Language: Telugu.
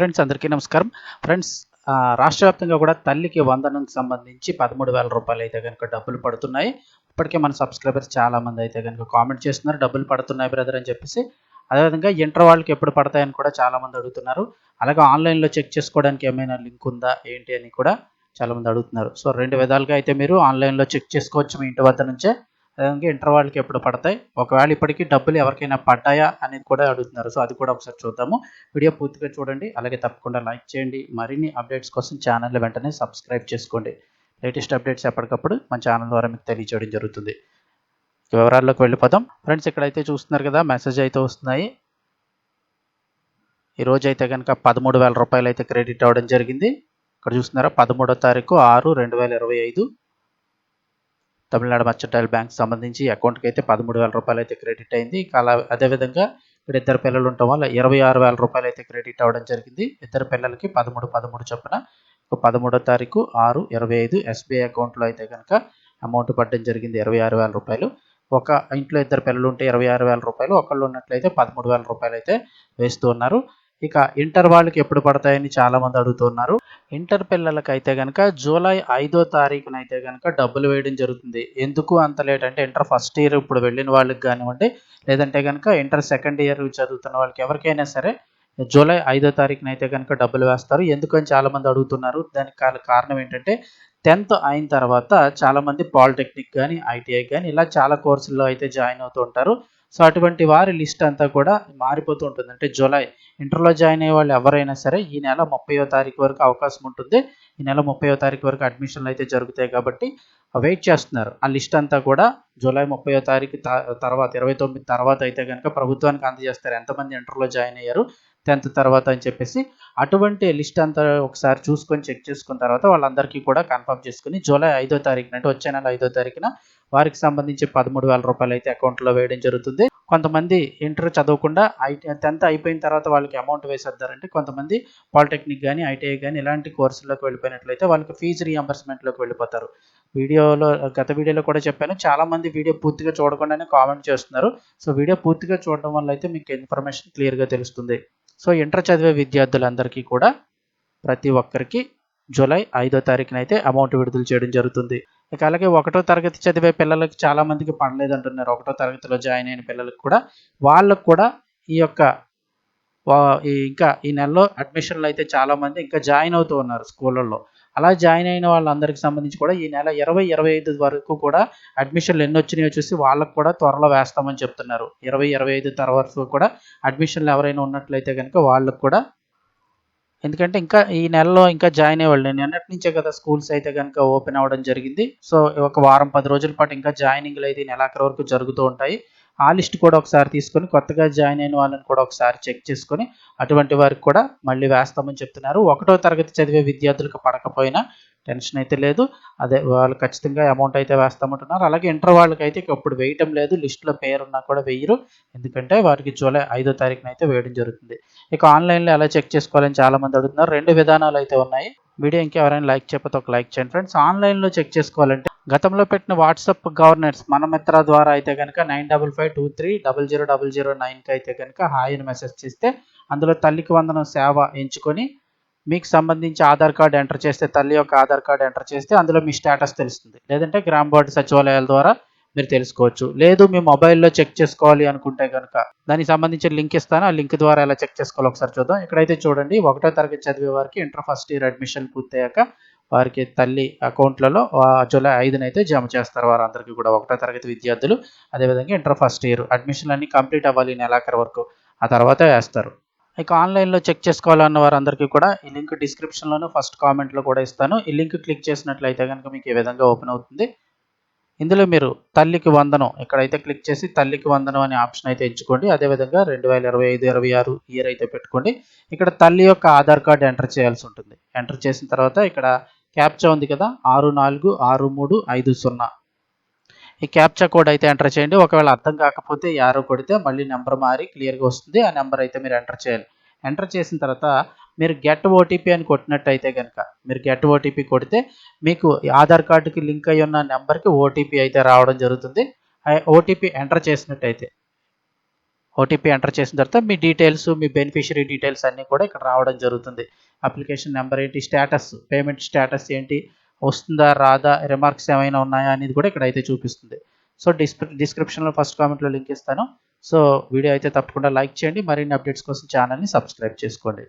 ఫ్రెండ్స్ అందరికీ నమస్కారం. ఫ్రెండ్స్ రాష్ట్ర వ్యాప్తంగా కూడా తల్లికి వందనంకి సంబంధించి పదమూడు వేల రూపాయలు అయితే కనుక డబ్బులు పడుతున్నాయి. ఇప్పటికే మన సబ్స్క్రైబర్స్ చాలామంది అయితే కనుక కామెంట్ చేస్తున్నారు డబ్బులు పడుతున్నాయి బ్రదర్ అని చెప్పేసి. అదేవిధంగా ఇంటర్ వాళ్ళకి ఎప్పుడు పడతాయని కూడా చాలామంది అడుగుతున్నారు. అలాగే ఆన్లైన్లో చెక్ చేసుకోవడానికి ఏమైనా లింక్ ఉందా ఏంటి అని కూడా చాలా మంది అడుగుతున్నారు. సో రెండు విధాలుగా అయితే మీరు ఆన్లైన్లో చెక్ చేసుకోవచ్చు మీ ఇంటి వద్ద నుంచే. అదేవిధంగా ఇంటర్వాల్కి ఎప్పుడు పడతాయి? ఒకవేళ ఇప్పటికీ డబ్బులు ఎవరికైనా పడ్డాయా అనేది కూడా అడుగుతున్నారు. సో అది కూడా ఒకసారి చూద్దాము. వీడియో పూర్తిగా చూడండి. అలాగే తప్పకుండా లైక్ చేయండి. మరిన్ని అప్డేట్స్ కోసం ఛానల్ వెంటనే సబ్స్క్రైబ్ చేసుకోండి. లేటెస్ట్ అప్డేట్స్ ఎప్పటికప్పుడు మన ఛానల్ ద్వారా మీకు తెలియజేయడం జరుగుతుంది. వివరాల్లోకి వెళ్ళిపోదాం. ఫ్రెండ్స్ ఇక్కడైతే చూస్తున్నారు కదా మెసేజ్ అయితే వస్తున్నాయి. ఈరోజు అయితే కనుక పదమూడు వేల రూపాయలు అయితే క్రెడిట్ అవ్వడం జరిగింది. ఇక్కడ చూస్తున్నారా? పదమూడో తారీఖు ఆరు రెండు వేల ఇరవై ఐదు. తమిళనాడు మర్చంటైల్ బ్యాంక్ సంబంధించి అకౌంట్కి అయితే పదమూడు వేల రూపాయలు అయితే క్రెడిట్ అయింది. ఇక అలా అదేవిధంగా ఇక్కడ ఇద్దరు పిల్లలు ఉండటం వల్ల ఇరవై ఆరు వేల రూపాయలు అయితే క్రెడిట్ అవ్వడం జరిగింది. ఇద్దరు పిల్లలకి పదమూడు పదమూడు చొప్పున పదమూడో తారీఖు ఆరు ఇరవై ఐదు ఎస్బీఐ అకౌంట్లో అయితే కనుక అమౌంట్ పడడం జరిగింది ఇరవై ఆరు వేల రూపాయలు. ఒక ఇంట్లో ఇద్దరు పిల్లలు ఉంటే ఇరవై ఆరు వేల రూపాయలు ఒకళ్ళు ఉన్నట్లయితే పదమూడు వేల రూపాయలు అయితే వేస్తూ ఉన్నారు. ఇక ఇంటర్ వాళ్ళకి ఎప్పుడు పడతాయని చాలా మంది అడుగుతున్నారు ఇంటర్ పిల్లలకి అయితే కనుక జూలై ఐదో తారీఖున అయితే కనుక డబ్బులు వేయడం జరుగుతుంది. ఎందుకు అంత లేట్ అంటే ఇంటర్ ఫస్ట్ ఇయర్ ఇప్పుడు వెళ్ళిన వాళ్ళకి కానివ్వండి లేదంటే కనుక ఇంటర్ సెకండ్ ఇయర్ చదువుతున్న వాళ్ళకి ఎవరికైనా సరే జూలై ఐదో తారీఖున అయితే కనుక డబ్బులు వేస్తారు. ఎందుకని చాలామంది అడుగుతున్నారు? దానికి కారణం ఏంటంటే టెన్త్ అయిన తర్వాత చాలామంది పాలిటెక్నిక్ కానీ ఐటీఐ కానీ ఇలా చాలా కోర్సుల్లో అయితే జాయిన్ అవుతూ ఉంటారు. సో అటువంటి వారి లిస్ట్ అంతా కూడా మారిపోతూ ఉంటుంది. అంటే జూలై ఇంటర్లో జాయిన్ అయ్యే వాళ్ళు ఎవరైనా సరే ఈ నెల ముప్పయో తారీఖు వరకు అవకాశం ఉంటుంది. ఈ నెల ముప్పై తారీఖు వరకు అడ్మిషన్లు అయితే జరుగుతాయి కాబట్టి వెయిట్ చేస్తున్నారు. ఆ లిస్ట్ అంతా కూడా జూలై ముప్పై తారీఖు త- తర్వాత ఇరవై తొమ్మిది తర్వాత అయితే కనుక ప్రభుత్వానికి అందజేస్తారు. ఎంతమంది ఇంటర్లో జాయిన్ అయ్యారు టెన్త్ తర్వాత అని చెప్పేసి అటువంటి లిస్ట్ అంతా ఒకసారి చూసుకొని చెక్ చేసుకున్న తర్వాత వాళ్ళందరికీ కూడా కన్ఫర్మ్ చేసుకుని జూలై ఐదో తారీఖున అంటే వచ్చే నెల ఐదో తారీఖున వారికి సంబంధించి పదమూడు వేల రూపాయలు అయితే అకౌంట్లో వేయడం జరుగుతుంది. కొంతమంది ఇంటర్ చదవకుండా ఐటీ టెన్త్ అయిపోయిన తర్వాత వాళ్ళకి అమౌంట్ వేసేద్దారంటే కొంతమంది పాలిటెక్నిక్ కానీ ఐటీఐ కానీ ఇలాంటి కోర్సుల్లోకి వెళ్ళిపోయినట్లయితే వాళ్ళకి ఫీజు రీఎంబర్స్మెంట్లోకి వెళ్ళిపోతారు. వీడియోలో గత వీడియోలో కూడా చెప్పాను. చాలామంది వీడియో పూర్తిగా చూడకుండానే కామెంట్ చేస్తున్నారు. సో వీడియో పూర్తిగా చూడడం వల్ల అయితే మీకు ఇన్ఫర్మేషన్ క్లియర్గా తెలుస్తుంది. సో ఇంటర్ చదివే విద్యార్థులందరికీ కూడా ప్రతి ఒక్కరికి జూలై ఐదో తారీఖునైతే అమౌంట్ విడుదల చేయడం జరుగుతుంది. ఇక అలాగే ఒకటో తరగతి చదివే పిల్లలకి చాలామందికి పడలేదు అంటున్నారు. ఒకటో తరగతిలో జాయిన్ అయిన పిల్లలకు కూడా. వాళ్ళకు కూడా ఈ యొక్క వా- ఈ ఇంకా ఈ నెలలో అడ్మిషన్లు అయితే చాలామంది ఇంకా జాయిన్ అవుతూ ఉన్నారు స్కూళ్ళల్లో. అలా జాయిన్ అయిన వాళ్ళందరికీ సంబంధించి కూడా ఈ నెల ఇరవై ఇరవై ఐదు వరకు కూడా అడ్మిషన్లు ఎన్ని వచ్చినాయో చూసి వాళ్ళకు కూడా త్వరలో వేస్తామని చెప్తున్నారు. ఇరవై ఇరవై ఐదు తర్వాత కూడా అడ్మిషన్లు ఎవరైనా ఉన్నట్లయితే కనుక వాళ్ళకు కూడా ఎందుకంటే ఇంకా ఈ నెలలో ఇంకా జాయిన్ అయ్యేవాళ్ళు. నేను అన్నటి నుంచే కదా స్కూల్స్ అయితే కనుక ఓపెన్ అవ్వడం జరిగింది. సో ఒక వారం పది రోజుల పాటు ఇంకా జాయినింగ్లు అయితే నెలాఖరు వరకు జరుగుతూ ఉంటాయి. ఆ లిస్ట్ కూడా ఒకసారి తీసుకొని కొత్తగా జాయిన్ అయిన వాళ్ళని కూడా ఒకసారి చెక్ చేసుకొని అటువంటి వారికి కూడా మళ్ళీ వేస్తామని చెప్తున్నారు. ఒకటో తరగతి చదివే విద్యార్థులకు పడకపోయినా టెన్షన్ అయితే లేదు. అదే వాళ్ళు ఖచ్చితంగా అమౌంట్ అయితే వేస్తామంటున్నారు. అలాగే ఇంటర్ వాళ్ళకి అయితే ఇప్పుడు వేయటం లేదు. లిస్టులో పేరున్నా కూడా వేయరు. ఎందుకంటే వారికి జూలై ఐదో తారీఖున అయితే వేయడం జరుగుతుంది. ఇక ఆన్లైన్లో ఎలా చెక్ చేసుకోవాలని చాలా మంది అడుగుతున్నారు. రెండు విధానాలు అయితే ఉన్నాయి. వీడియో ఇంకెవరైనా లైక్ చెప్పతే ఒక లైక్ చేయండి ఫ్రెండ్స్. ఆన్లైన్లో చెక్ చేసుకోవాలంటే గతంలో పెట్టిన వాట్సాప్ గవర్నెన్స్ మన మిత్ర ద్వారా అయితే కనుక nine double five two three double zero double zero నైన్కి అయితే కనుక హాయ్ అని మెసేజ్ చేస్తే అందులో తల్లికి వందనం సేవ ఎంచుకొని మీకు సంబంధించి ఆధార్ కార్డు ఎంటర్ చేస్తే తల్లి యొక్క ఆధార్ కార్డు ఎంటర్ చేస్తే అందులో మీ స్టేటస్ తెలుస్తుంది. లేదంటే గ్రామ బోర్డు సచివాలయాల ద్వారా మీరు తెలుసుకోవచ్చు. లేదు మీ మొబైల్లో చెక్ చేసుకోవాలి అనుకుంటే కనుక దానికి సంబంధించిన లింక్ ఇస్తాను. ఆ లింక్ ద్వారా ఎలా చెక్ చేసుకోవాలో ఒకసారి చూద్దాం. ఇక్కడైతే చూడండి ఒకటో తరగతి చదివే వారికి ఇంటర్ ఫస్ట్ ఇయర్ అడ్మిషన్ పూర్తయ్యాక వారికి తల్లి అకౌంట్లలో జూలై ఐదున అయితే జమ చేస్తారు వారందరికీ కూడా. ఒకటో తరగతి విద్యార్థులు అదేవిధంగా ఇంటర్ ఫస్ట్ ఇయర్. అడ్మిషన్లు అన్నీ కంప్లీట్ అవ్వాలి నెలాఖరు వరకు. ఆ తర్వాత వేస్తారు. ఇక ఆన్లైన్లో చెక్ చేసుకోవాలన్న వారందరికీ కూడా ఈ లింక్ డిస్క్రిప్షన్లోను ఫస్ట్ కామెంట్లో కూడా ఇస్తాను. ఈ లింక్ క్లిక్ చేసినట్లయితే కనుక మీకు ఈ విధంగా ఓపెన్ అవుతుంది. ఇందులో మీరు తల్లికి వందనం ఇక్కడైతే క్లిక్ చేసి తల్లికి వందనం అనే ఆప్షన్ అయితే ఎంచుకోండి. అదేవిధంగా రెండు వేల ఇరవై ఐదు ఇరవై ఆరు ఇయర్ అయితే పెట్టుకోండి. ఇక్కడ తల్లి యొక్క ఆధార్ కార్డు ఎంటర్ చేయాల్సి ఉంటుంది. ఎంటర్ చేసిన తర్వాత ఇక్కడ క్యాప్చా ఉంది కదా? ఆరు నాలుగు ఆరు మూడు ఐదు సున్నా. ఈ క్యాప్చా కోడ్ అయితే ఎంటర్ చేయండి. ఒకవేళ అర్థం కాకపోతే యారో కొడితే మళ్ళీ నెంబర్ మారి క్లియర్గా వస్తుంది. ఆ నెంబర్ అయితే మీరు ఎంటర్ చేయాలి. ఎంటర్ చేసిన తర్వాత మీరు గెట్ ఓటీపీ అని కొట్టినట్టయితే కనుక మీరు గెట్ ఓటీపీ కొడితే మీకు ఆధార్ కార్డుకి లింక్ అయి ఉన్న నెంబర్కి ఓటీపీ అయితే రావడం జరుగుతుంది. ఓటీపీ ఎంటర్ చేసినట్టయితే ఓటీపీ ఎంటర్ చేసిన తర్వాత మీ డీటెయిల్స్ మీ బెనిఫిషరీ డీటెయిల్స్ అన్నీ కూడా ఇక్కడ రావడం జరుగుతుంది. అప్లికేషన్ నెంబర్ ఏంటి స్టేటస్ పేమెంట్ స్టేటస్ ఏంటి వస్తుందా రాదా రిమార్క్స్ ఏమైనా ఉన్నాయా అనేది కూడా ఇక్కడ అయితే చూపిస్తుంది. సో డిస్క్రి డిస్క్రిప్షన్లో ఫస్ట్ కామెంట్లో లింక్ ఇస్తాను. సో వీడియో అయితే తప్పకుండా లైక్ చేయండి. మరిన్ని అప్డేట్స్ కోసం ఛానల్ని సబ్స్క్రైబ్ చేసుకోండి.